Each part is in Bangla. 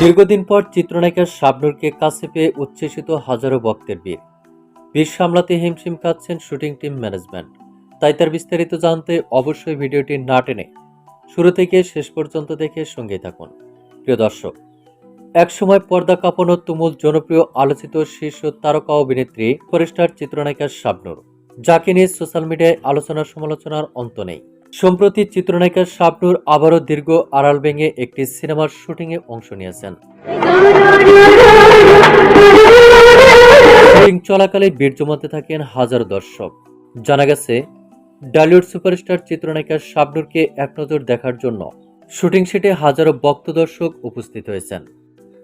দীর্ঘদিন পর চিত্রনায়িকা শাবনুরকে কাছে পেয়ে উচ্ছ্বসিত হাজারো ভক্তের ভিড়। ভিড় সামলাতে হিমশিম খাচ্ছেন শুটিং টিম ম্যানেজমেন্ট। তাই তার বিস্তারিত জানতে অবশ্যই ভিডিওটি না টেনে শুরু থেকে শেষ পর্যন্ত দেখে সঙ্গে থাকুন। প্রিয় দর্শক একসময় পর্দা কাঁপানো তুমুল জনপ্রিয় আলোচিত শীর্ষ তারকা অভিনেত্রী ফরেস্টার চিত্রনায়িকা শাবনুর। যাকে নিয়ে সোশ্যাল মিডিয়ায় আলোচনা সমালোচনার অন্ত নেই। সম্প্রতি চিত্রনায়িকা শাবনুর আবারও দীর্ঘ আড়াল ভেঙে একটি সিনেমার শুটিংয়ে অংশ নিয়েছেন। শুটিং চলাকালে ভিড় জমাতে থাকেন হাজারো দর্শক। জানা গেছে, ডালিউড সুপারস্টার চিত্রনায়িকা শাবনুরকে এক নজর দেখার জন্য শুটিং সেটে হাজারো ভক্ত দর্শক উপস্থিত হয়েছেন।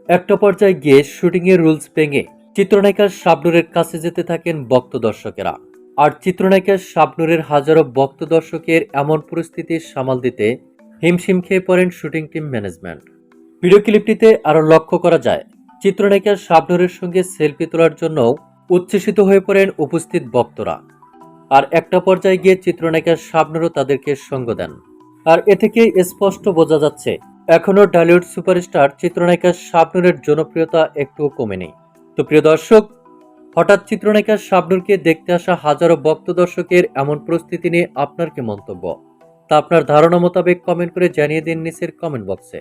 একটা পর্যায়ে গিয়ে শুটিংয়ের রুলস ভেঙে চিত্রনায়িকা শাবনুরের কাছে যেতে থাকেন ভক্ত দর্শকেরা। আর চিত্রনায়িকা শাবনুরের হাজারো ভক্ত দর্শকের এমন পরিস্থিতি সামাল দিতে হিমশিম খেয়ে পড়েন শুটিং টিম ম্যানেজমেন্ট। ভিডিও ক্লিপটিতে আরও লক্ষ্য করা যায় চিত্রনায়িকা শাবনুরের সঙ্গে সেলফি তোলার জন্য উচ্ছ্বসিত হয়ে পড়েন উপস্থিত ভক্তরা। আর একটা পর্যায়ে গিয়ে চিত্রনায়িকা শাবনুরও তাদেরকে সঙ্গ দেন। আর এ থেকে স্পষ্ট বোঝা যাচ্ছে, এখনও ডালিউড সুপারস্টার চিত্রনায়িকা শাবনুরের জনপ্রিয়তা একটুও কমেনি। তো প্রিয় দর্শক হঠাৎ চিত্রনায়িকা শাবনুরকে দেখতে আসা হাজারো ভক্ত দর্শকের এমন প্রস্তুতি নিয়ে আপনার কি মন্তব্য? তা আপনার ধারণা মোতাবেক কমেন্ট করে জানিয়ে দিন নিচের কমেন্ট বক্সে